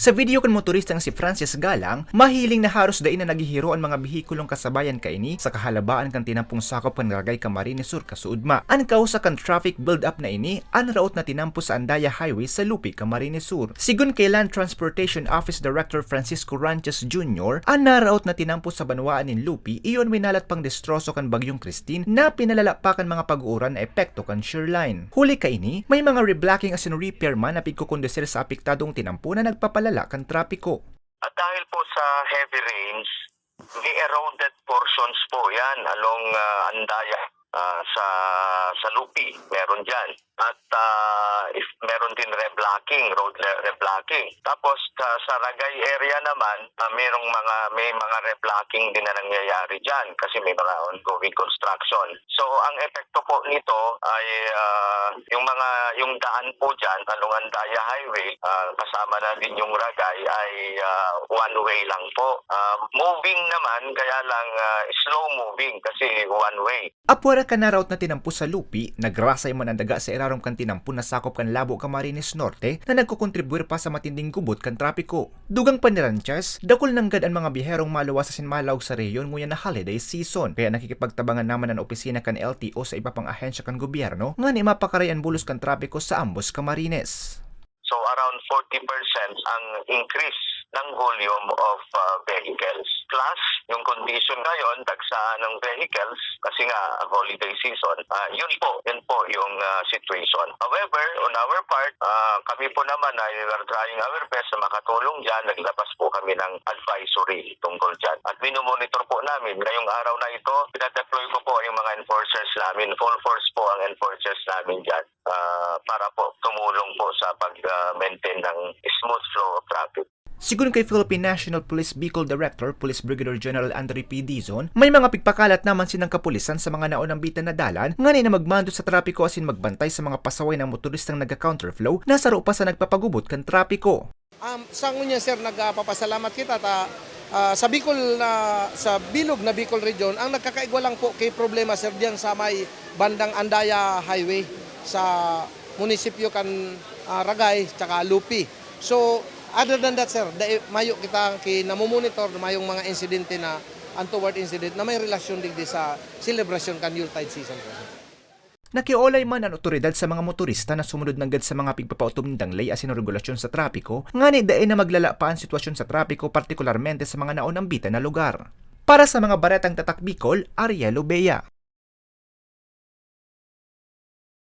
Sa video kan motoristang si Francis Galang, mahiling na haros dain na naghihiro ang mga bihikulong kasabayan kaini sa kahalabaan kan tinampong sakop kan Ragay Camarines Sur kasuudma. An kausa kan traffic build up na ini, an raot na tinampo sa Andaya Highway sa Lupi, Camarines Sur. Sigun kay Land Transportation Office Director Francisco Ranches Jr., an naraot na tinampo sa banwaan ni Lupi, iyon minalat pang destroso kan bagyong Christine na pinalalapakan mga pag-uuran na epekto kan shoreline. Huli kaini, may mga reblocking as in repairman na pigkukondesir sa apektadong tinampo na nagpapalala kan trapiko. At dahil po sa heavy rains, may eroded portions po yan along ah, Andaya ah, sa sa Lupi, meron dyan. At ah, if meron din reblocking, road reblocking. Tapos ah, sa Ragay area naman, ah, merong mga may mga reblocking din na nangyayari diyan kasi may mga ongoing construction. So ang epekto po nito ay ah, yung mga yung daan po diyan along Andaya Highway, ah, kasama na din yung Ragay ay ah, one way lang po. Ah, moving naman kaya lang ah, slow moving kasi one way. Apwara ka na raot na tinampo sa Lupi, nagrasay man ang daga sa irarong kan tinampo na sakop kan Labo Camarines Norte na nagkukontribuir pa sa matinding gubot kan trapiko. Dugang paniranchas, dakol nanggad ang mga biherong maluwas sa sinmalaw sa reyon nguya na holiday season. Kaya nakikipagtabangan naman ang opisina kan LTO sa iba pang ahensya kan gobyerno nga ni mapakarayan bulos kan trapiko sa ambos Camarines. So around 40% ang increase ng volume of uh, vehicles. Plus, yung condition ngayon, dagsaan ng vehicles, kasi nga holiday season, ah, yun po, yun po yung ah, situation. However, on our part, ah, kami po naman ay we are trying our best na makatulong dyan. Naglabas po kami ng advisory tungkol dyan. At minomonitor po namin. Ngayong araw na ito, pinadeploy ko po yung mga enforcers namin. Full force po ang enforcers namin dyan ah, para po tumulong po sa pag-maintain ng smooth flow of traffic. Siguro kay Philippine National Police Bicol Director, Police Brigadier General Andre P. Dizon, may mga pigpakalat naman sinang kapulisan sa mga naunang bitan na dalan, nga ni na magmando sa trapiko asin magbantay sa mga pasaway ng motoristang naga-counterflow na saro pa sa nagpapagubot kan trapiko. Um, sa ngunya sir nagpapasalamat kita ta ah, sa Bicol na sa Bilog na Bicol region ang nagkakaigwa lang po kay problema sir diyan sa may bandang Andaya Highway sa munisipyo kan ah, Ragay tsaka Lupi. So other than that sir, dai mayo kita ki namomonitor mayong mga insidente na untoward incident na may relasyon digdi sa celebration kan Yuletide season sir. Nakiolay man ang otoridad sa mga motorista na sumunod ng gad sa mga pigpapautom ng danglay asin regulasyon sa trapiko, nga ni na maglala pa ang sitwasyon sa trapiko partikularmente sa mga naunang bitan na lugar. Para sa mga baretang tatak Bicol, Ariel Obeya.